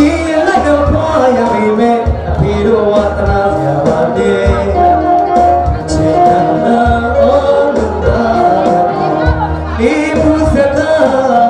ရှင်ရဲ့လက်တော်ဖွာရပေမဲ့အဖေတို့ဝါသနာဆရာပါတဲ့ချေတနာအော်လူသားဒီဘုဇ္ဇတာ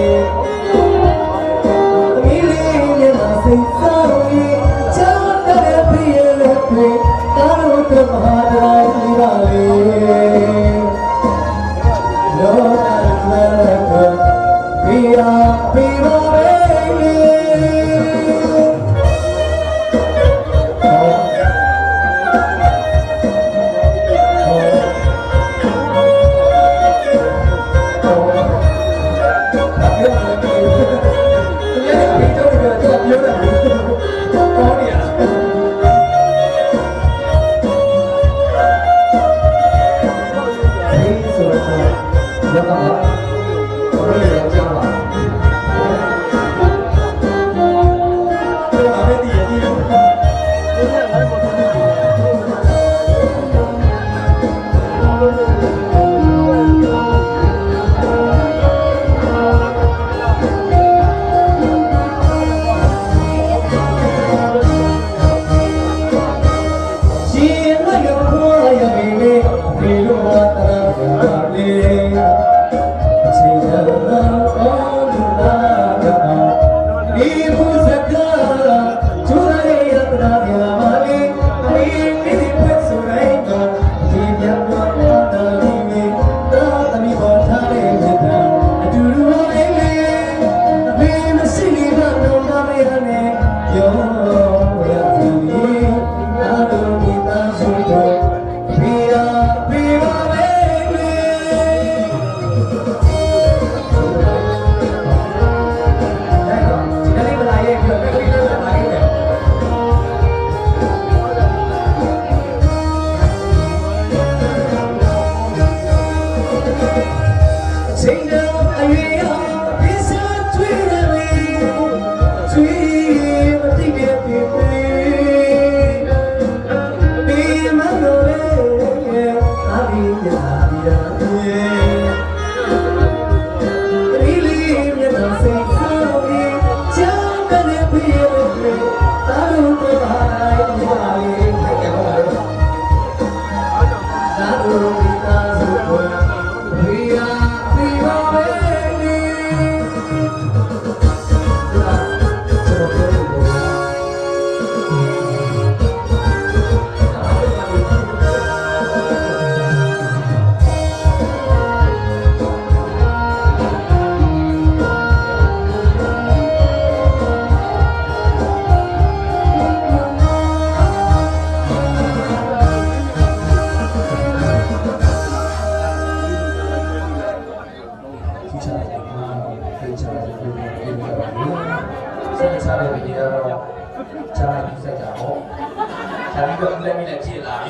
ခံချာတယ်လို့ပြောပါမယ်။ဆက်စားတဲ့ဗီဒီယိုတော့ဂျာမန်စက်ကြအောင်။ဂျာမန်ကလည်းမင်းနဲ့ကြည့်လာပြီ။